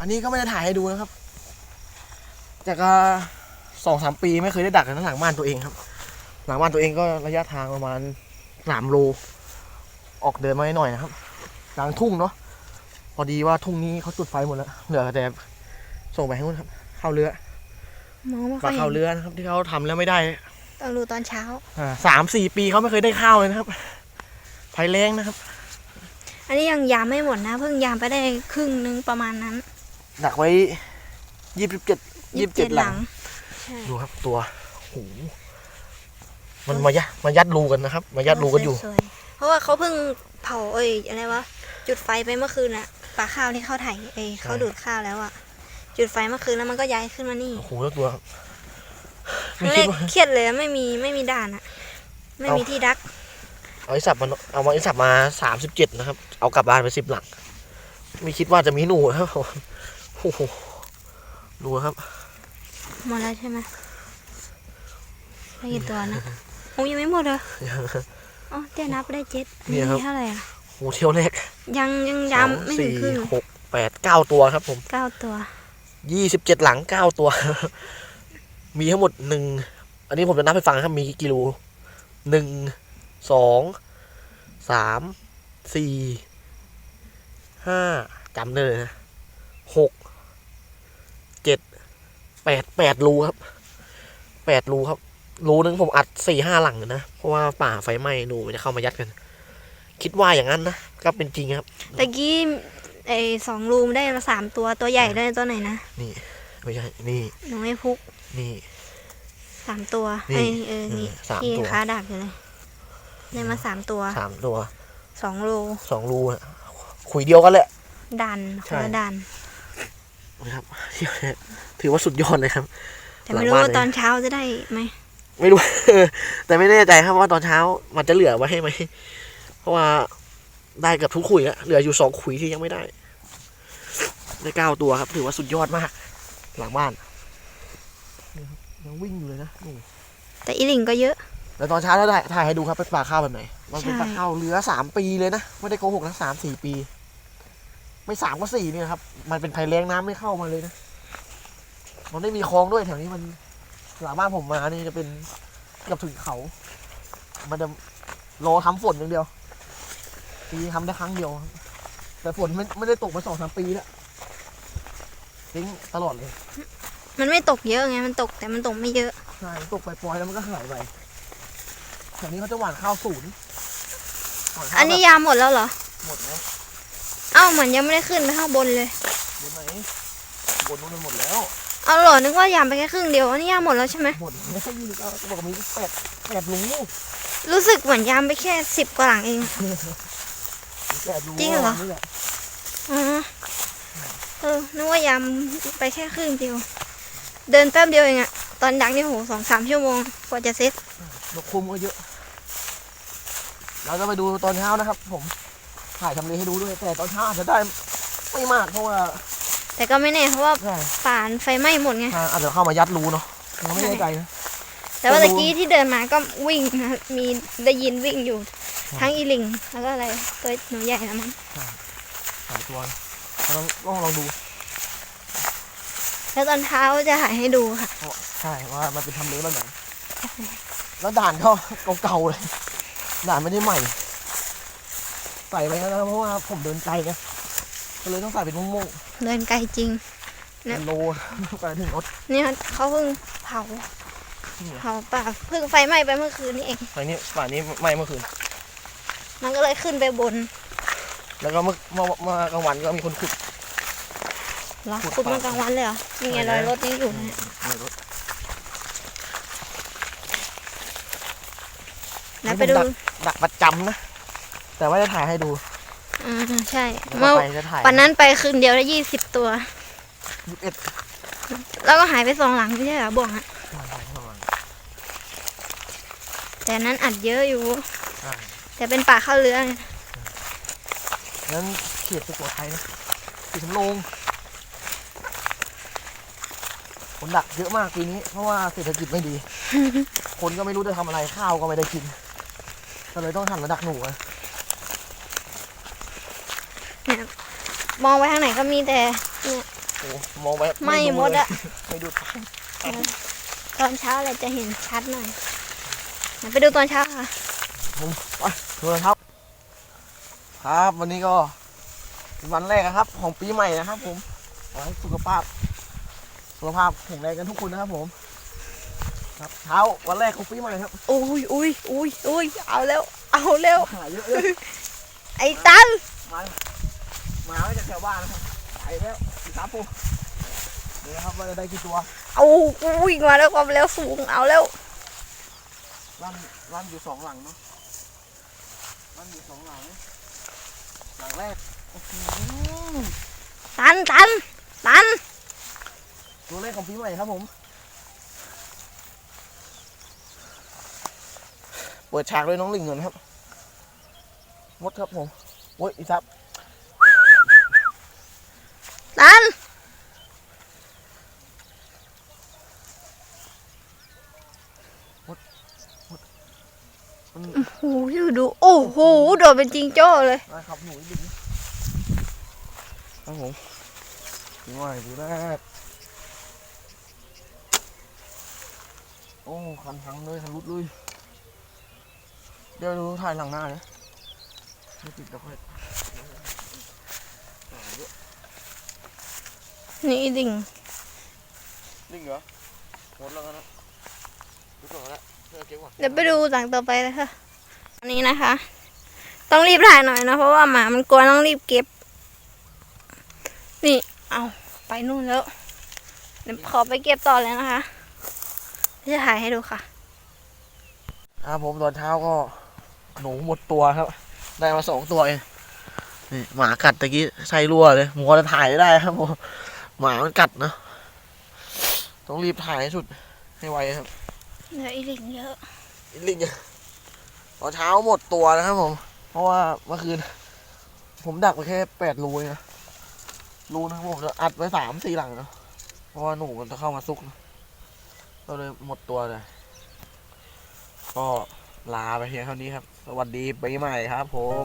อันนี้ก็ไม่ได้ถ่ายให้ดูนะครับ จากสองสามปีไม่เคยได้ดักกันหลังบ้านตัวเองครับ หลังบ้านตัวเองก็ระยะทางประมาณสามโล ออกเดินมาหน่อยนะครับกลางทุ่งเนาะพอดีว่าทุ่งนี้เขาจุดไฟหมดแล้วเหลือแต่ส่งไปให้นู่นครับ เข้าเรือมองไม่ปค่ลาอยเข้าเห็นเรือนะครับ ที่เขาทำแล้วไม่ได้ ต้องดูตอนเช้า อ่าสามสี่ปีเขาไม่เคยได้ข้าวเลยนะครับไฟแรงนะครับ อันนี้ยังยามไม่หมดนะ เพิ่งยามไปได้ครึ่งนึงประมาณนั้น ดักไว้ยี่สิบเจ็ดยี่สิบเจ็ด27หลังใช่ดูครับตัวโหมันมายัดมายัดรูกันนะครับ มายัดรูกันอยู่สวยๆเพราะว่าเขาเพิ่งเผาเอ้ยอะไรวะจุดไฟไปเมื่อคืนน่ะปลาข้าวที่เขาไถ่เอ้ยเขาดูดข้าวแล้วอะจุดไฟเมื่อคืนแล้วมันก็ย้ายขึ้นมานี่โอ้โหแล้วตัวครับครั้ไม่งแรคิดกว่าเครียดเลยไม่มีไม่มีด่านอะไม่มีเอาที่ดัก เอาไอ้สับมันเอามาไอ้สับมาสามสิบเจ็ดนะครับ เอากลับบ้านไปสิบหลัง ไม่คิดว่าจะมีหนูครับ โอ้โหดูครับ หมดแล้วใช่ไหมได้กี่ตัวนะโอ้ยังไม่หมดเลยอ๋อเจ๊นับได้เจ็ดอันเนี่ยครับ เท่าไหร่อะโอ้โหเที่ยวแรกยังยังสยาอมงไม่ถึสี่งครึ่งหกแปดเก้าตัวครับผมเก้าตัวยี่สิบเจ็ดหลังเก้าตัว มีทั้งหมดหนึ่งอันนี้ผมจะนับให้ฟังนะครับมีกี่กิโลหนึ่งสองสามสี่ห้าจำได้เลยนะหกเจ็ด แปดแปดรูครับแปดรูครับ รูนึงผมอัดสี่ห้าหลังเลยนะ เพราะว่าป่าไฟไหม้หนูมันจะเข้ามายัดกัน คิดว่าอย่างนั้นนะ ก็เป็นจริงครับ ตะกี้ไอ้สองรูมได้มาสามตัวตัวใหญ่ได้ตัวไหนนะ นี่ไม่ใช่นี่หนูไม่พุก นี่สามตัวนี่ไอ้เออนี่เออสามที่ตัว ค้าดักอยู่เลยได้มาสามตัวสามตัวสองรูสองรูอะขุยเดียวกันแหละ ดันคใช่นละดัน นะครับถือว่าสุดยอดเลยครับแต่ไม่รู้หลังบ้านว่าเลยตอนเช้าจะได้ไหมไม่รู้ แต่ไม่แน่ใจครับว่าตอนเช้ามันจะเหลือไว้ให้ไหมเพราะว่าได้เกับทุกขุยอะเหลืออยู่สองขุยที่ยังไม่ได้ได้เก้าตัวครับ ถือว่าสุดยอดมาก หลังบ้านนี่ครับยังวิ่งอยู่เลยนะนี่แต่อีหลิงก็เยอะ แล้วตอนเช้าเราถ่ายถ่ายให้ดูครับเป็นปลาข้าวแบบไหนมันเป็นใช่ปลาข้าวเหลือสามปีเลยนะ ไม่ได้โกหกนะสามสี่ปี ไม่สามก็สี่เนี่ยครับ มันเป็นภัยแรงน้ำไม่เข้ามาเลยนะ มันไม่มีคลองด้วยแถวนี้มันหลังบ้านผมมานี่จะเป็นเกือบถึงเขา มันจะรอทำฝนอย่างเดียวปีทำได้ครั้งเดียวครับแต่ฝนไม่ไม่ได้ตกมาสองสามปีแล้วทิ้งตลอดเลย มันไม่ตกเยอะไง มันตกแต่มันตกไม่เยอะ ใช่ ตกไปปล่อยๆแล้วมันก็หายไปแถวนี้เขาจะหว่านข้าวศูนย์หว่านข้าวอันนี้แบบยามหมดแล้วเหรอ หมดแล้วเอ้าเหมือนยังไม่ได้ขึ้นไปข้างบนเลยบนไหนบนนู้นมันหมดแล้ว เอาเหรอนึกว่ายามไปแค่ครึ่งเดียวอันนี้ยามหมดแล้วใช่ไหมหมดไม่ใช่ยี่สิบเก้าบอกว่ามีแปดแปดรูรู้สึกเหมือนยามไปแค่สิบกว่าหลังเองมีแปดรูจริงเหรอ นี่แหละอ๋อเออนึกว่ายามไปแค่ครึ่งเดียว เดินแป๊บเดียวเองอะตอนดักนี่โหสองสามชั่วโมงกว่าจะเซ็ตนกคุมก็เยอะ เราจะไปดูตอนเช้านะครับ ผม ถ่ายทำเลให้ดูด้วย แต่ตอนเช้าอาจจะได้ไม่มากเพราะว่าแต่ก็ไม่แน่เพราะว่าใช่ป่านไฟไหม้หมดไงอาจจะเข้ามายัดรูเนาะยังไม่แน่ใจนะ แต่ว่าไม่ตะรู้กี้ที่เดินมาก็วิ่งนะมีได้ยินวิ่งอยู่ ครับ ทั้งอีลิงแล้วก็อะไรตัวหนูใหญ่นะมั้งหลายตัวนะเราต้องลองลองดูแล้วตอนเช้าจะถ่ายให้ดูค่ะ เพราะใช่ว่ามันเป็นทำเลแบบไหนแล้วด่านก็ เก่าๆเลยด่านไม่ได้ใหม่ ใส่ไปแล้วนะเพราะว่าผมเดินไกลไงก็เลยต้องใส่เป็นม่วงเดินไกลจริงๆเนี่ย เป็นโลไปถึงรถเนี่ยเขาเพิ่งเผานี่ไงเผาป่าเพิ่งไฟไหม้ไปเมื่อคืนนี้เอง ไฟนี้ป่านนี้ไหม้เมื่อคืน มันก็เลยขึ้นไปบน แล้วก็เมื่อเมื่อเมื่อกลางวันก็มีคนขุด เหรอขุดขุดป่ามากลางวันเลยเหรอนี่ไงใช่รอยแล้วรถนี่อยู่นะในรถแล้วไปดูนี่ผมดักประจำนะ แต่ว่าจะถ่ายให้ดูอ่าใช่แล้วเมื่อก็ไปจะถ่ายวันนั้นไปคืนเดียวได้ยี่สิบตัว ยี่สิบเอ็ดแล้วก็หายไปสองหลังไม่ใช่เหรอบ่วงอะแต่อันนั้นอัดเยอะอยู่ แต่เป็นป่าเข้าเรือไงนั้นเขียดสุโขทัยนะสีสำโรงคนดักเยอะมากปีนี้ เพราะว่าเศรษฐกิจไม่ดี คนก็ไม่รู้จะทำอะไรข้าวก็ไม่ได้กินก็เลยต้องหันมาดักหนูอะ มองไปทางไหนก็มีแต่เนี่ยโอ้มองไปไม่ดูหมดเลยอะไม่ดูทางตอนเช้าเลยจะเห็นชัดหน่อยเดี๋ยวไปดูตอนเช้าค่ะผมไปดูนะครับ ครับวันนี้ก็เป็นวันแรกนะครับ ของปีใหม่นะครับ ผมขอให้สุขภาพสุขภาพแข็งแรงกันทุกคนนะครับผม ครับเช้าวันแรกของปีใหม่ครับอุ้ยอุ้ยอุ้ยอุ้ยเอาเร็วเอาเร็วหาเยอะเลยไอ้ตันมามาไม่จากแถ วบ้านนะครับไปแล้วสิครับผมเดี๋ยวนะครับว่าจะได้กี่ตัวเอาอุ้ยมาแล้วความเร็วสูงเอาเร็วร้านร้านอยู่สองหลังเนาะร้านอยู่สองหลังหลังแรกโอ้โหตันตันตันตัวแรกของปีใหม่ครับผมเปิดฉากด้วยน้องลิงก่อนครับมดครับผมโอ้ยอีซับ ตัน มัน โอ้โหดูดู โอ้โหโดดเป็นจิงโจ้เลยนะครับหนูลิงครับผมปีใหม่ปีแรกโอ้คันทังเลยคันรุดเลยเดี๋ยวดูถ่ายหลังหน้าเลยไม่ติดเดี๋ยวค่อยนี่ดิ่งลิงเหรอหมดแล้วกันนะดูก่อนละเพื่อเก็บก่อนเดี๋ยวไปดูหลังต่อไปเลยค่ะอันนี้นะคะ ต้องรีบถ่ายหน่อยนะเพราะว่าหมามันกลัวต้องรีบเก็บ นี่ เอาไปนู่นแล้วเดี๋ยวขอไปเก็บต่อเลยนะคะจะถ่ายให้ดูค่ะอ่าผมตอนเช้าก็หนูหมดตัวครับ ได้มาสองตัวเองนี่หมากัดตะกี้ไส้รั่วเลยมัวจะถ่ายไม่ได้ครับผมหมามันกัดเนอะต้องรีบถ่ายให้สุดให้ไวครับเดี๋ยวอีลิงเยอะอีลิงอะตอนเช้าหมดตัวนะครับผม เพราะว่าเมื่อคืน ผมดักไปแค่แปดรูนะรูนะครับผมจะอัดไว้สามสี่หลังนะเพราะว่าหนูมันจะเข้ามาซุกนะก็เลยหมดตัวเลย ก็ลาไปเพียงเท่านี้ครับ สวัสดีปีใหม่ครับผม